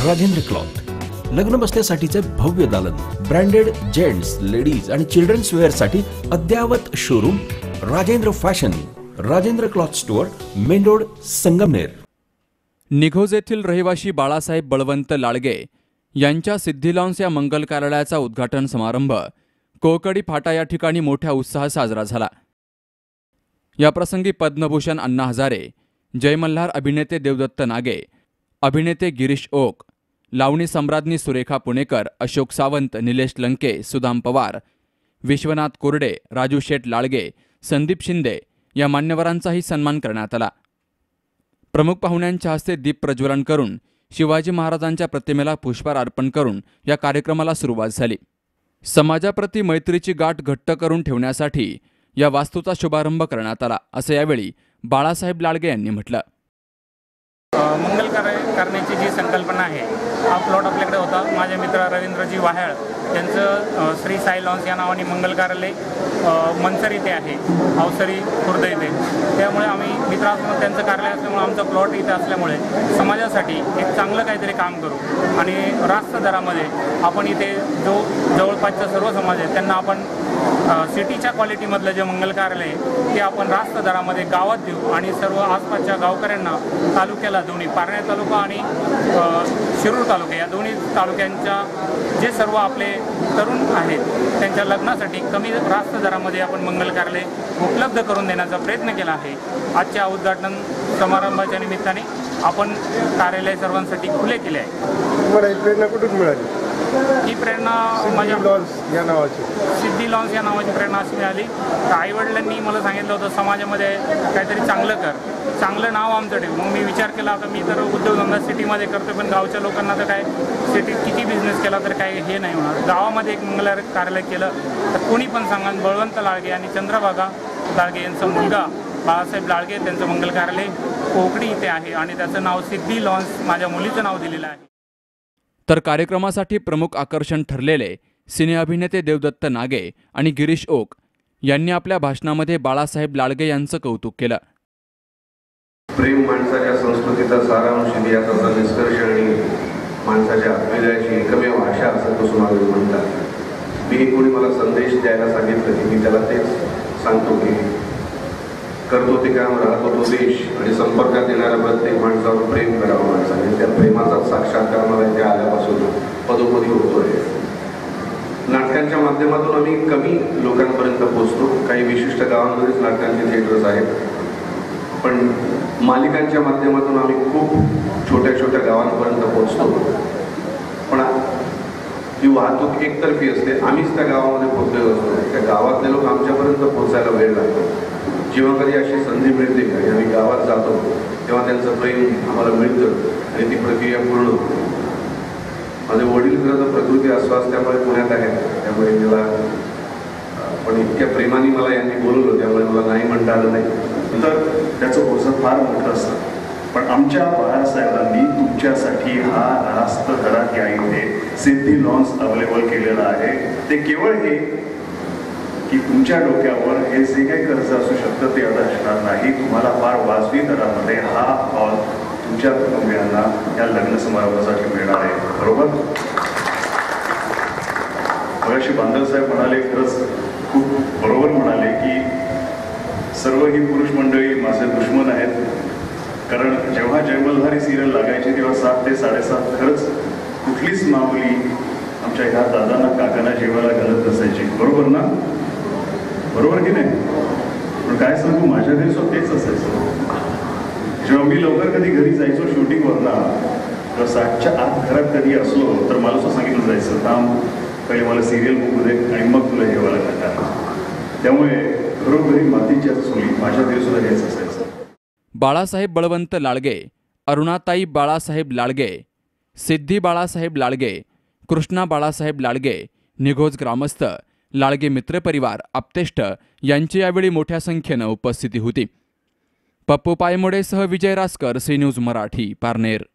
Rajendra cloth. लग्न बसण्यासाठीचे भव्य दालन ब्रँडेड जेंट्स लेडीज आणि चिल्ड्रन्स वेअरसाठी अद्ययावत showroom Rajendra fashion Rajendra cloth store main road Sangamner. Nighoj येथील रहिवाशी बाळासाहेब बळवंत लाळगे यांच्या सिद्धिलॉन्स या मंगल कार्यालयाचा उद्घाटन समारंभ कोकडी फाटा या ठिकाणी मोठ्या उत्साहात साजरा झाला. याप्रसंगी पद्मभूषण अण्णा हजारे जय मल्हार अभिनेते देवदत्त नागे अभिनेते गिरीश ओक लावणी सम्राज्ञी सुरेखा पुणेकर अशोक सावंत निलेश लंके सुदाम पवार विश्वनाथ कोरडे राजू शेठ लाळगे संदीप शिंदे या मान्यवरांचाही सन्मान करण्यात आला. प्रमुख पाहुण्यांच्या हस्ते दीप प्रज्वलन करून शिवाजी महाराजांच्या प्रतिमेला पुष्पहार अर्पण करून या कार्यक्रमाला सुरुवात झाली. समाजाप्रती मैत्रीची गाठ घट्ट करून ठेवण्यासाठी या वास्तूचा शुभारंभ करण्यात आला असं यावेळी बाळासाहेब लाडगे यांनी म्हटलं. मंगल करण्याची जी संकल्पना आहे हा प्लॉट आपल्याकडे होता. माझ्या मित्र रवींद्रजी वाहळ त्यांचं श्री साई लॉन्स या नावाने मंगल कार्यालय मनसर इथे आहे अवसरी खुर्द इथे. त्यामुळे आम्ही मित्र त्यांचं कार्यालय असल्यामुळे आमचा प्लॉट इथे असल्यामुळे समाजासाठी एक चांगलं काहीतरी काम करू. आणि रास्त दरामध्ये आपण इथे जो जवळपासचा सर्व समाज आहे त्यांना आपण सिटीच्या क्वालिटीमधलं जे मंगल कार्यालय ते आपण रास्त दरामध्ये गावात देऊ आणि सर्व आसपासच्या गावकऱ्यांना तालुक्याला दोन्ही पारण्या तालुका आणि शिरूर तालुका या दोन्ही तालुक्यांच्या जे सर्व आपले तरुण आहेत त्यांच्या लग्नासाठी कमी रास्त दरामध्ये आपण मंगल कार्यालय उपलब्ध करून देण्याचा प्रयत्न केला आहे. आजच्या उद्घाटन समारंभाच्या निमित्ताने आपण कार्यालय सर्वांसाठी खुले केले आहे. तुम्हाला प्रेरणा कुठून मिळाली? ही प्रेरणा माझ्या लॉन्स या नावाची. सिद्धी लॉन्स या नावाची प्रेरणा अशी मिळाली. तर आईवडिलांनी मला सांगितलं होतं समाजामध्ये काहीतरी चांगलं कर. चांगलं नाव आमचं ठेव. मग मी विचार केला आता मी तर उद्योगधंदा सिटीमध्ये करतो पण गावच्या लोकांना तर काय सिटीत किती बिझनेस केला तर काय हे नाही होणार. गावामध्ये एक मंगल कार्यालय केलं तर कोणी पण सांगा बळवंत लाळगे आणि चंद्रभागा लाळगे यांचा मुलगा बाळासाहेब लाळगे त्यांचं मंगल कार्यालय कोकणी इथे आहे आणि त्याचं नाव सिद्धी लॉन्स माझ्या मुलीचं नाव दिलेलं आहे. तर कार्यक्रमासाठी प्रमुख आकर्षण ठरलेले सिने अभिनेते देवदत्त नागे आणि गिरीश ओक यांनी आपल्या भाषणामध्ये बाळासाहेब लाडगे यांचं कौतुक केलं. प्रेम माणसाच्या संस्कृतीचा सारांश याचा निष्कर्ष आणि माणसाच्या हृदयाची एकमेव आशा असं कसून आम्ही म्हणतात. मी कोणी मला संदेश द्यायला सांगितलं की मी त्याला तेच सांगतो की करतो ते काम राहतो तो देश आणि संपर्कात येणाऱ्या त्या साक्षात्कार मला इथे आल्यापासून पदोपदी होतोय. नाटकांच्या माध्यमातून आम्ही कमी लोकांपर्यंत पोहोचतो. काही विशिष्ट गावांमध्येच नाटकांचे थिएटर्स आहेत. पण मालिकांच्या माध्यमातून आम्ही खूप छोट्या छोट्या गावांपर्यंत पोचतो पण ही वाहतूक एकतर्फी असते. आम्हीच त्या गावामध्ये पोचलेलो असतो. त्या गावातले लोक आमच्यापर्यंत पोहोचायला वेळ लागतो. जेव्हा कधी अशी संधी मिळते आणि आम्ही गावात जातो तेव्हा त्यांचं प्रेम आम्हाला मिळतं. त्यांची प्रक्रिया पूर्ण माझे वडील खरं तर प्रकृती अस्वास त्यामुळे पुण्यात आहेत. त्यामुळे मला पण इतक्या प्रेमाने मला यांनी बोलवलं त्यामुळे मला नाही म्हणता आलं नाही. तर त्याचं ओझं फार मोठं असतं. पण आमच्या बाळासाहेबांनी तुमच्यासाठी हा रास्त घरात या इथे सिद्धी लॉन्स अवेलेबल केलेला आहे. ते केवळ हे की तुमच्या डोक्यावर हे जे काही कर्ज असू शकतं ते आता असणार नाही. तुम्हाला फार वाजवी दरामध्ये हा हॉल तुमच्या कुटुंबियांना या लग्न समारंभासाठी मिळणार आहे. बरोबर? मगाशी बांधव साहेब म्हणाले खरंच खूप बरोबर म्हणाले की सर्व ही पुरुष मंडळी माझे दुश्मन आहेत. कारण जेव्हा जयमल्हारी सिरियल लागायची तेव्हा सात ते साडेसात खरंच कुठलीच माऊली आमच्या ह्या दादांना काकांना जेवायला घालत नसायची. बरोबर ना? बरोबर की नाही? पण काय सांगू माझ्या घरी सुद्धा तेच असायचं. जेव्हा मी लवकर कधी घरी जायचो शूटिंगवरना तर सातच्या आत घरात कधी असलो तर मला असं सांगितलं जायचं थांब पहिले मला सिरियल बघू दे आणि मग तुला जेवायला घालणार त्यामुळे घरोघरी मातीच्या चुली माझ्या घरी सुद्धा हेच असायचं. बाळासाहेब बळवंत लाळगे अरुणाताई बाळासाहेब लाळगे सिद्धी बाळासाहेब लाळगे कृष्णा बाळासाहेब लाळगे निघोज ग्रामस्थ लाळगे मित्रपरिवार आप्तेष्ट यांची यावेळी मोठ्या संख्येनं उपस्थिती होती. पप्पू पायमोडेसह विजय रासकर सी न्यूज मराठी पारनेर.